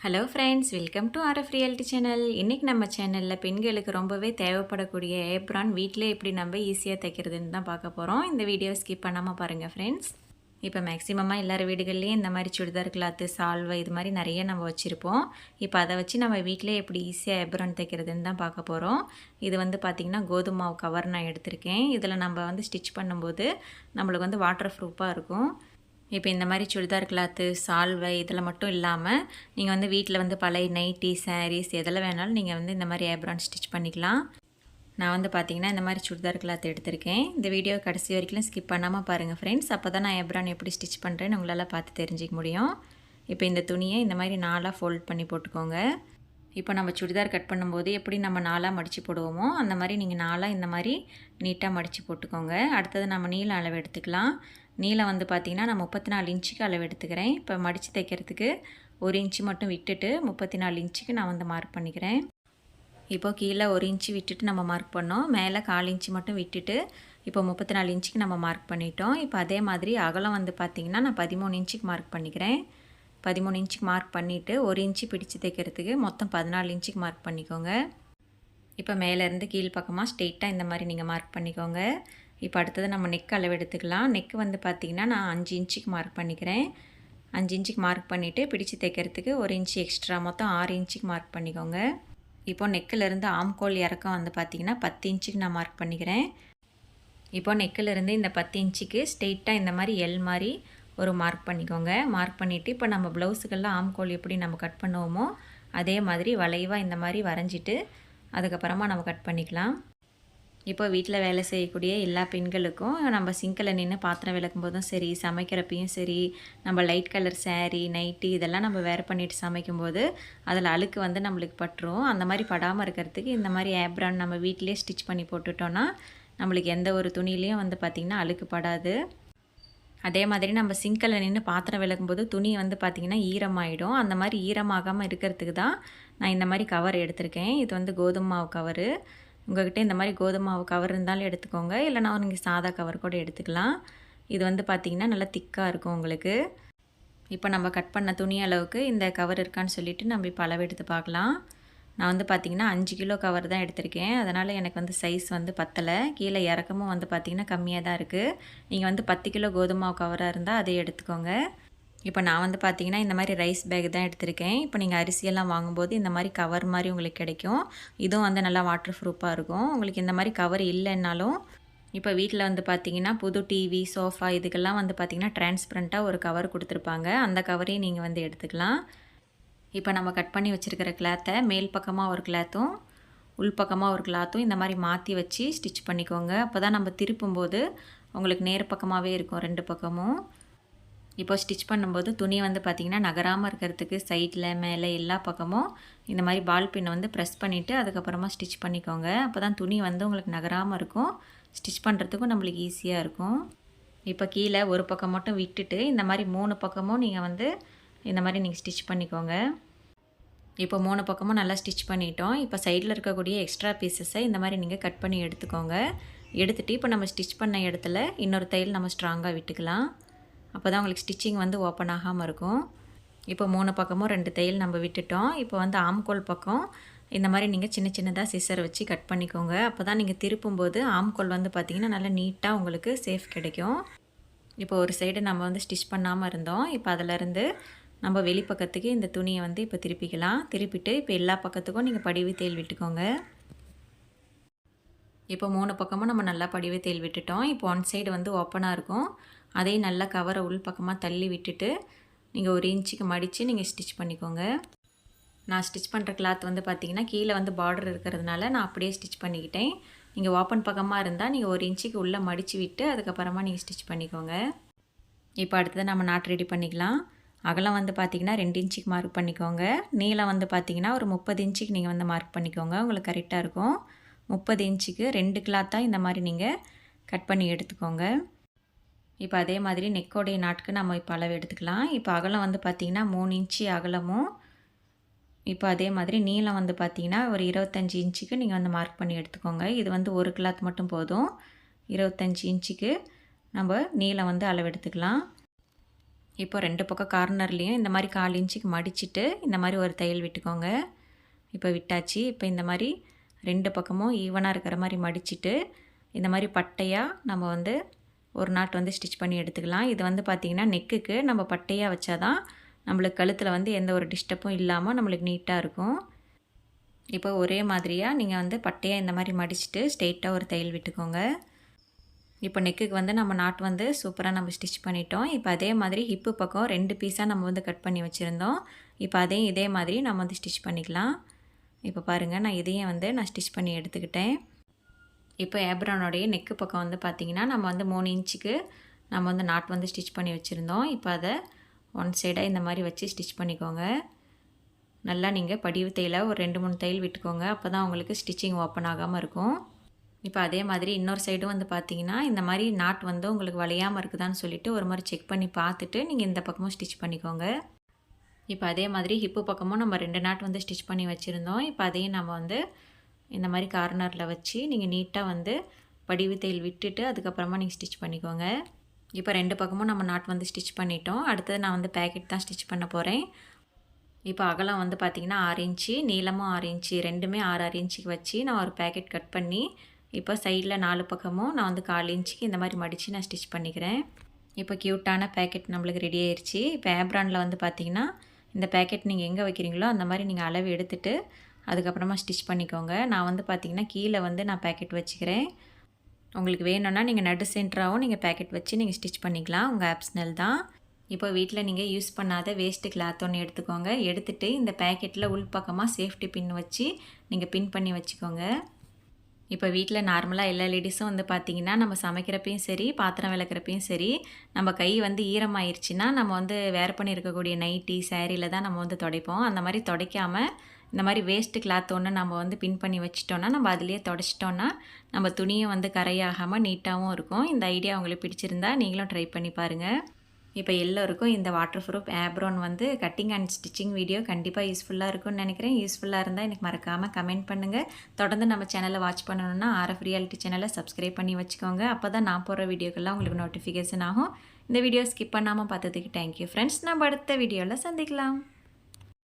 Hello friends welcome to RF reality channel இன்றைக்கி நம்ம சேனலில் பெண்களுக்கு ரொம்பவே தேவைப்படக்கூடிய ஏப்ரான் வீட்டிலே எப்படி நம்ம ஈஸியாக தைக்கிறதுன்னு தான் பார்க்க போகிறோம் இந்த வீடியோ ஸ்கிப் பண்ணாமல் பாருங்கள் ஃப்ரெண்ட்ஸ் இப்போ மேக்ஸிமமாக எல்லார் வீடுகள்லேயும் இந்த மாதிரி சுடிதார் கிளாத்து சால்வை இது மாதிரி நிறைய நம்ம வச்சுருப்போம். இப்போ அதை வச்சு நம்ம வீட்டிலே எப்படி ஈஸியாக ஏப்ரான் தைக்கிறதுன்னு தான் பார்க்க போகிறோம் இது வந்து பார்த்திங்கன்னா கோதுமை மாவு கவர் நான் எடுத்திருக்கேன். இதில் நம்ம வந்து ஸ்டிச் பண்ணும்போது நம்மளுக்கு வந்து வாட்டர் ப்ரூஃபாக இருக்கும். இப்போ இந்த மாதிரி சுடிதார் கிளாத்து சால்வை இதில் மட்டும் இல்லாமல் நீங்கள் வந்து வீட்டில் வந்து பழைய நைட்டி சாரீஸ் எதில் வேணாலும் நீங்கள் வந்து இந்த மாதிரி ஏப்ரான் ஸ்டிச் பண்ணிக்கலாம். நான் வந்து பார்த்திங்கன்னா இந்த மாதிரி சுடிதார் கிளாத் எடுத்திருக்கேன். இந்த வீடியோ கடைசி வரைக்கும் ஸ்கிப் பண்ணாமல் பாருங்கள் ஃப்ரெண்ட்ஸ் அப்போ தான் நான் ஏப்ரான் எப்படி ஸ்டிச் பண்ணுறேன்னு உங்களால் பார்த்து தெரிஞ்சிக்க முடியும். இப்போ இந்த துணியை இந்த மாதிரி நாலாக ஃபோல்ட் பண்ணி போட்டுக்கோங்க. இப்போ நம்ம சுடிதார் கட் பண்ணும்போது எப்படி நம்ம நாலாக மடித்து போடுவோமோ அந்த மாதிரி நீங்கள் நாலாக இந்த மாதிரி நீட்டாக மடித்து போட்டுக்கோங்க. அடுத்தது நம்ம நீள அளவு எடுத்துக்கலாம். நீளம் வந்து பார்த்திங்கன்னா நான் முப்பத்தி நாலு இன்ச்சுக்கு அளவு எடுத்துக்கிறேன். இப்போ மடித்து தைக்கிறதுக்கு ஒரு இன்ச்சு மட்டும் விட்டுட்டு முப்பத்தி நாலு இன்ச்சுக்கு நான் வந்து மார்க் பண்ணிக்கிறேன். இப்போ கீழே ஒரு இன்ச்சு விட்டுட்டு நம்ம மார்க் பண்ணோம். மேலே கால் இன்ச்சு மட்டும் விட்டுட்டு இப்போ முப்பத்தி நாலு இன்ச்சுக்கு நம்ம மார்க் பண்ணிட்டோம். இப்போ அதே மாதிரி அகலம் வந்து பார்த்திங்கன்னா நான் பதிமூணு இன்ச்சுக்கு மார்க் பண்ணிக்கிறேன். பதிமூணு இன்ச்சுக்கு மார்க் பண்ணிவிட்டு ஒரு இன்ச்சு பிடிச்சு தைக்கிறதுக்கு மொத்தம் பதினாலு இன்ச்சுக்கு மார்க் பண்ணிக்கோங்க. இப்போ மேலேருந்து கீழ் பக்கமாக ஸ்ட்ரெயிட்டாக இந்த மாதிரி நீங்கள் மார்க் பண்ணிக்கோங்க. இப்போ அடுத்தது நம்ம நெக் அளவு எடுத்துக்கலாம். நெக் வந்து பார்த்திங்கன்னா நான் அஞ்சு இன்ச்சுக்கு மார்க் பண்ணிக்கிறேன். அஞ்சு இன்ச்சுக்கு மார்க் பண்ணிவிட்டு பிடிச்சி தைக்கிறதுக்கு ஒரு இன்ச்சு எக்ஸ்ட்ரா மொத்தம் ஆறு இன்ச்சுக்கு மார்க் பண்ணிக்கோங்க. இப்போது நெக்கிலேருந்து ஆம்கோல் இறக்கம் வந்து பார்த்திங்கன்னா பத்து இன்ச்சுக்கு நான் மார்க் பண்ணிக்கிறேன். இப்போ நெக்கிலேருந்து இந்த பத்து இன்ச்சுக்கு ஸ்ட்ரெயிட்டாக இந்த மாதிரி எல் மாதிரி ஒரு மார்க் பண்ணிக்கோங்க. மார்க் பண்ணிவிட்டு இப்போ நம்ம ப்ளவுஸுக்கெல்லாம் ஆம்கோல் எப்படி நம்ம கட் பண்ணுவோமோ அதே மாதிரி வளைவாக இந்த மாதிரி வரைஞ்சிட்டு அதுக்கப்புறமா நம்ம கட் பண்ணிக்கலாம். இப்போ வீட்டில் வேலை செய்யக்கூடிய எல்லா பெண்களுக்கும் நம்ம சிங்கில் நின்று பாத்திரம் விளக்கும் போதும் சரி சமைக்கிறப்பையும் சரி நம்ம லைட் கலர் சேரீ நைட்டி இதெல்லாம் நம்ம வேர் பண்ணிட்டு சமைக்கும்போது அதில் அழுக்கு வந்து நம்மளுக்கு பட்டுரும். அந்த மாதிரி படாமல் இருக்கிறதுக்கு இந்த மாதிரி ஏப்ரான் நம்ம வீட்டிலே ஸ்டிச் பண்ணி போட்டுட்டோன்னா நம்மளுக்கு எந்த ஒரு துணியிலையும் வந்து பார்த்திங்கன்னா அழுக்கு படாது. அதே மாதிரி நம்ம சிங்கில் நின்று பாத்திரம் விளக்கும்போது துணி வந்து பார்த்திங்கன்னா ஈரமாயிடும். அந்த மாதிரி ஈரமாகாமல் இருக்கிறதுக்கு தான் நான் இந்த மாதிரி கவர் எடுத்திருக்கேன். இது வந்து கோதுமை மாவு கவரு உங்கள்கிட்ட இந்த மாதிரி கோதுமை மாவு கவர் இருந்தாலும் எடுத்துக்கோங்க. இல்லைனா நீங்கள் சாதா கவர் கூட எடுத்துக்கலாம். இது வந்து பார்த்திங்கன்னா நல்லா திக்காக இருக்கும் உங்களுக்கு. இப்போ நம்ம கட் பண்ண துணி அளவுக்கு இந்த கவர் இருக்கான்னு சொல்லிவிட்டு நம்ம இப்போ அளவு எடுத்து பார்க்கலாம். நான் வந்து பார்த்திங்கன்னா அஞ்சு கிலோ கவர் தான் எடுத்திருக்கேன். அதனால் எனக்கு வந்து சைஸ் வந்து பத்தலை. கீழே இறக்கமும் வந்து பார்த்திங்கன்னா கம்மியாக தான் இருக்குது நீங்கள் வந்து பத்து கிலோ கோதுமை கவராக இருந்தால் அதை எடுத்துக்கோங்க. இப்போ நான் வந்து பார்த்தீங்கன்னா இந்த மாதிரி ரைஸ் பேக் தான் எடுத்திருக்கேன். இப்போ நீங்கள் அரிசியெல்லாம் வாங்கும்போது இந்த மாதிரி கவர் மாதிரி உங்களுக்கு கிடைக்கும். இதுவும் வந்து நல்லா வாட்டர் ப்ரூஃபாக இருக்கும். உங்களுக்கு இந்த மாதிரி கவர் இல்லைன்னாலும் இப்போ வீட்டில் வந்து பார்த்தீங்கன்னா புது டிவி சோஃபா இதுக்கெல்லாம் வந்து பார்த்திங்கன்னா டிரான்ஸ்பரண்ட்டாக ஒரு கவர் கொடுத்துருப்பாங்க. அந்த கவரையும் நீங்கள் வந்து எடுத்துக்கலாம். இப்போ நம்ம கட் பண்ணி வச்சுருக்கிற கிளாத்தை மேல் பக்கமாக ஒரு கிளாத்தும் உள்பக்கமாக ஒரு கிளாத்தும் இந்த மாதிரி மாற்றி வச்சு ஸ்டிச் பண்ணிக்கோங்க. அப்போ தான் நம்ம திருப்பும்போது உங்களுக்கு நேர் பக்கமாகவே இருக்கும் ரெண்டு பக்கமும். இப்போ ஸ்டிச் பண்ணும்போது துணி வந்து பார்த்திங்கன்னா நகராமல் இருக்கிறதுக்கு சைடில் மேலே எல்லா பக்கமும் இந்த மாதிரி பால் பின்னை வந்து ப்ரெஸ் பண்ணிவிட்டு அதுக்கப்புறமா ஸ்டிச் பண்ணிக்கோங்க. அப்போ தான் துணி வந்து உங்களுக்கு நகராமல் இருக்கும். ஸ்டிச் பண்ணுறதுக்கும் நம்மளுக்கு ஈஸியாக இருக்கும். இப்போ கீழே ஒரு பக்கம் மட்டும் விட்டுட்டு இந்த மாதிரி மூணு பக்கமும் நீங்கள் வந்து இந்த மாதிரி நீங்கள் ஸ்டிச் பண்ணிக்கோங்க. இப்போ மூணு பக்கமும் நல்லா ஸ்டிச் பண்ணிட்டோம். இப்போ சைடில் இருக்கக்கூடிய எக்ஸ்ட்ரா பீசஸை இந்த மாதிரி நீங்கள் கட் பண்ணி எடுத்துக்கோங்க. எடுத்துகிட்டு இப்போ நம்ம ஸ்டிச் பண்ண இடத்துல இன்னொரு தையல் நம்ம ஸ்ட்ராங்காக விட்டுக்கலாம். அப்போ தான் உங்களுக்கு ஸ்டிச்சிங் வந்து ஓப்பன் ஆகாமல் இருக்கும். இப்போ மூணு பக்கமும் ரெண்டு தையல் நம்ம விட்டுட்டோம். இப்போ வந்து ஆம்கோல் பக்கம். இந்த மாதிரி நீங்கள் சின்ன சின்னதாக சிசர் வச்சு கட் பண்ணிக்கோங்க. அப்போ தான் நீங்கள் திருப்பும்போது ஆம்கோல் வந்து பார்த்திங்கன்னா நல்லா நீட்டாக உங்களுக்கு சேஃப் கிடைக்கும். இப்போ ஒரு சைடு நம்ம வந்து ஸ்டிச் பண்ணாமல் இருந்தோம். இப்போ அதிலேருந்து நம்ம வெளிப்பக்கத்துக்கு இந்த துணியை வந்து இப்போ திருப்பிக்கலாம். திருப்பிட்டு இப்போ எல்லா பக்கத்துக்கும் நீங்கள் படிவு தேல் விட்டுக்கோங்க. இப்போ மூணு பக்கமும் நம்ம நல்லா படிவு தேல் விட்டுட்டோம். இப்போ ஒன் சைடு வந்து ஓப்பனாக இருக்கும். அதையும் நல்லா கவரை உள் பக்கமாக தள்ளி விட்டுட்டு நீங்கள் ஒரு இன்ச்சுக்கு மடித்து நீங்கள் ஸ்டிச் பண்ணிக்கோங்க. நான் ஸ்டிச் பண்ணுற கிளாத் வந்து பார்த்திங்கன்னா கீழே வந்து பார்டர் இருக்கிறதுனால நான் அப்படியே ஸ்டிச் பண்ணிக்கிட்டேன். நீங்கள் ஓப்பன் பக்கமாக இருந்தால் நீங்கள் ஒரு இன்ச்சுக்கு உள்ளே மடித்து விட்டு அதுக்கப்புறமா நீங்கள் ஸ்டிச் பண்ணிக்கோங்க. இப்போ அடுத்தது நம்ம நாட் ரெடி பண்ணிக்கலாம். அகலம் வந்து பார்த்திங்கன்னா ரெண்டு இன்ச்சுக்கு மார்க் பண்ணிக்கோங்க. நீளம் வந்து பார்த்திங்கன்னா ஒரு முப்பது இன்ச்சுக்கு நீங்கள் வந்து மார்க் பண்ணிக்கோங்க. உங்களுக்கு கரெக்டாக இருக்கும். முப்பது இன்ச்சுக்கு ரெண்டு கிளாத்தாக இந்த மாதிரி நீங்கள் கட் பண்ணி எடுத்துக்கோங்க. இப்போ அதே மாதிரி நெக்கோடைய நாட்டுக்கு நம்ம இப்போ அளவு எடுத்துக்கலாம். இப்போ அகலம் வந்து பார்த்திங்கன்னா மூணு இன்ச்சு அகலமும் இப்போ அதே மாதிரி நீளம் வந்து பார்த்திங்கன்னா ஒரு இருபத்தஞ்சி இன்ச்சுக்கு நீங்கள் வந்து மார்க் பண்ணி எடுத்துக்கோங்க. இது வந்து ஒரு கிளாத் மட்டும் போதும். இருபத்தஞ்சி இன்ச்சுக்கு நம்ம நீளம் வந்து அளவு எடுத்துக்கலாம். இப்போ ரெண்டு பக்கம் கார்னர்லேயும் இந்த மாதிரி கால் இன்ச்சுக்கு மடிச்சுட்டு இந்த மாதிரி ஒரு தையல் விட்டுக்கோங்க. இப்போ விட்டாச்சு. இப்போ இந்த மாதிரி ரெண்டு பக்கமும் ஈவனாக இருக்கிற மாதிரி மடிச்சிட்டு இந்த மாதிரி பட்டையாக நம்ம வந்து ஒரு நாட் வந்து ஸ்டிச் பண்ணி எடுத்துக்கலாம். இது வந்து பார்த்திங்கன்னா நெக்குக்கு நம்ம பட்டையாக வச்சாதான் நம்மளுக்கு கழுத்தில் வந்து எந்த ஒரு டிஸ்டர்பும் இல்லாமல் நம்மளுக்கு நீட்டாக இருக்கும். இப்போ ஒரே மாதிரியாக நீங்கள் வந்து பட்டையாக இந்த மாதிரி மடிச்சுட்டு ஸ்ட்ரெயிட்டாக ஒரு தையல் விட்டுக்கோங்க. இப்போ நெக்குக்கு வந்து நம்ம நாட் வந்து சூப்பராக நம்ம ஸ்டிச் பண்ணிட்டோம். இப்போ அதே மாதிரி ஹிப்பு பக்கம் ரெண்டு பீஸாக நம்ம வந்து கட் பண்ணி வச்சுருந்தோம். இப்போ அதையும் இதே மாதிரி நம்ம வந்து ஸ்டிச் பண்ணிக்கலாம். இப்போ பாருங்கள் நான் இதையும் வந்து நான் ஸ்டிச் பண்ணி எடுத்துக்கிட்டேன். இப்போ ஏப்ரானோடைய நெக்கு பக்கம் வந்து பார்த்திங்கன்னா நம்ம வந்து மூணு இன்ச்சுக்கு நம்ம வந்து நாட் வந்து ஸ்டிச் பண்ணி வச்சுருந்தோம். இப்போ அதை ஒன் சைடாக இந்த மாதிரி வச்சு ஸ்டிச் பண்ணிக்கோங்க. நல்லா நீங்கள் படிவு தையில் ஒரு ரெண்டு மூணு தையல் விட்டுக்கோங்க. அப்போ தான் உங்களுக்கு ஸ்டிச்சிங் ஓப்பன் ஆகாமல் இருக்கும். இப்போ அதே மாதிரி இன்னொரு சைடும் வந்து பார்த்தீங்கன்னா இந்த மாதிரி நாட் வந்து உங்களுக்கு வளையாமல் இருக்குதான்னு சொல்லிட்டு ஒரு மாதிரி செக் பண்ணி பார்த்துட்டு நீங்கள் இந்த பக்கமும் ஸ்டிச் பண்ணிக்கோங்க. இப்போ அதே மாதிரி ஹிப்பு பக்கமும் நம்ம ரெண்டு நாட் வந்து ஸ்டிச் பண்ணி வச்சுருந்தோம். இப்போ அதையும் நம்ம வந்து இந்த மாதிரி கார்னரில் வச்சு நீங்கள் நீட்டாக வந்து படிவு தையல் விட்டுட்டு அதுக்கப்புறமா நீங்கள் ஸ்டிச் பண்ணிக்கோங்க. இப்போ ரெண்டு பக்கமும் நம்ம நாட் வந்து ஸ்டிச் பண்ணிட்டோம். அடுத்தது நான் வந்து பேக்கெட் தான் ஸ்டிச் பண்ண போகிறேன் இப்போ அகலம் வந்து பார்த்திங்கன்னா ஆறு இன்ச்சு நீளமும் ஆறு இன்ச்சு ரெண்டுமே ஆறு ஆறு இன்ச்சுக்கு வச்சு நான் ஒரு பேக்கெட் கட் பண்ணி இப்போ சைடில் நாலு பக்கமும் நான் வந்து கால் இன்ச்சுக்கு இந்த மாதிரி மடித்து நான் ஸ்டிச் பண்ணிக்கிறேன். இப்போ க்யூட்டான பேக்கெட் நம்மளுக்கு ரெடி ஆயிடுச்சு இப்போ ஏப்ரானில் வந்து பார்த்திங்கன்னா இந்த பேக்கெட் நீங்கள் எங்கே வைக்கிறீங்களோ அந்த மாதிரி நீங்கள் அளவு எடுத்துகிட்டு அதுக்கப்புறமா ஸ்டிச் பண்ணிக்கோங்க. நான் வந்து பார்த்திங்கன்னா கீழே வந்து நான் பேக்கெட் வச்சுக்கிறேன். உங்களுக்கு வேணும்னா நீங்கள் நடு சென்டராகவும் நீங்கள் பேக்கெட் வச்சு நீங்கள் ஸ்டிச் பண்ணிக்கலாம். உங்கள் ஆப்ஸ்னல் தான். இப்போ வீட்டில் நீங்கள் யூஸ் பண்ணாத வேஸ்ட்டு கிளாத் ஒன்று எடுத்துக்கோங்க. எடுத்துகிட்டு இந்த பேக்கெட்டில் உள்பக்கமாக சேஃப்டி பின் வச்சு நீங்கள் பின் பண்ணி வச்சுக்கோங்க. இப்போ வீட்டில் நார்மலாக எல்லா லேடிஸும் வந்து பார்த்திங்கன்னா நம்ம சமைக்கிறப்பையும் சரி பாத்திரம் விளக்குறப்பையும் சரி நம்ம கை வந்து ஈரமாயிருச்சுன்னா நம்ம வந்து வேர் பண்ணி இருக்கக்கூடிய நைட்டி சேரீயில் தான் நம்ம வந்து துடைப்போம். அந்த மாதிரி துடைக்காமல் இந்த மாதிரி வேஸ்ட்டு கிளாத் ஒன்று நம்ம வந்து பின் பண்ணி வச்சிட்டோன்னா நம்ம அதுலேயே தொடச்சிட்டோன்னா நம்ம துணியும் வந்து கரையாகாமல் நீட்டாகவும் இருக்கும். இந்த ஐடியா உங்களுக்கு பிடிச்சிருந்தா நீங்களும் ட்ரை பண்ணி பாருங்கள் இப்போ எல்லோருக்கும் இந்த வாட்டர் ப்ரூஃப் ஆப்ரோன் வந்து கட்டிங் அண்ட் ஸ்டிச்சிங் வீடியோ கண்டிப்பாக யூஸ்ஃபுல்லாக இருக்கும்னு நினைக்கிறேன். யூஸ்ஃபுல்லாக இருந்தால் எனக்கு மறக்காமல் கமெண்ட் பண்ணுங்கள் தொடர்ந்து நம்ம சேனலை வாட்ச் பண்ணணுன்னா ஆர்எஃப் ரியாலிட்டி சேனலை சப்ஸ்கிரைப் பண்ணி வச்சுக்கோங்க. அப்போ தான் நான் போகிற வீடியோக்கெல்லாம் உங்களுக்கு நோட்டிஃபிகேஷன் ஆகும். இந்த வீடியோ ஸ்கிப் பண்ணாமல் பார்த்ததுக்கு தேங்க்யூ ஃப்ரெண்ட்ஸ் நம்ம அடுத்த வீடியோவில் சந்திக்கலாம்.